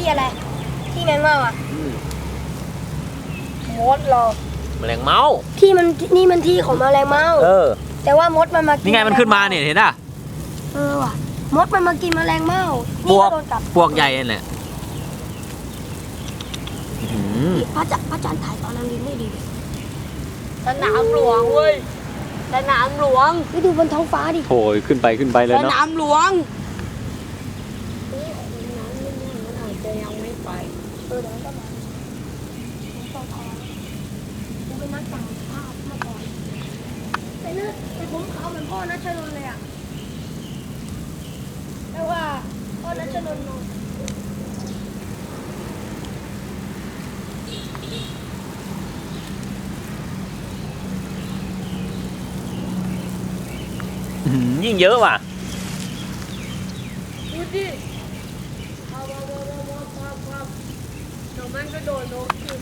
ที่อะไร ที่แมงเม่าอะอืมมดเหรอแมลงเมาที่มันนี่มันที่ของแมลงเม่าเออ แต่ว่ามดมันมากินี่ไงมันขึ้นมาเนี่ยเห็นป่ะเออว่ะมดมันมากินแมลงเม่าพนี่วก็กโดนกัดพวกใหญ่นั่นแหละอื้อหือพระจันทร์พระจันทร์ถ่ายตอนนั้นลินได้ดีสนามหลวงเว้ยสนามหลวงไปดูบนท้องฟ้าดิโถยขึ้นไปขึ้นไปเลยสเนาะนามหลวง นี่ของน้ำนี่มันอาจจะยัง ไปเออเดี๋ยวก็มาผมต้องพอผมเป็นนักสั่งภาพมาก่อนแต่เนื้อแต่ผมขาวเหมือนพ่อนัชนนเลยอะแต่ว่าพ่อนัชนนนอนยิ่งเยอะว่ะดูดิเอาเอาเอาเอาเอาเอาเอาเดี๋ยว มันก็โดนนกกิน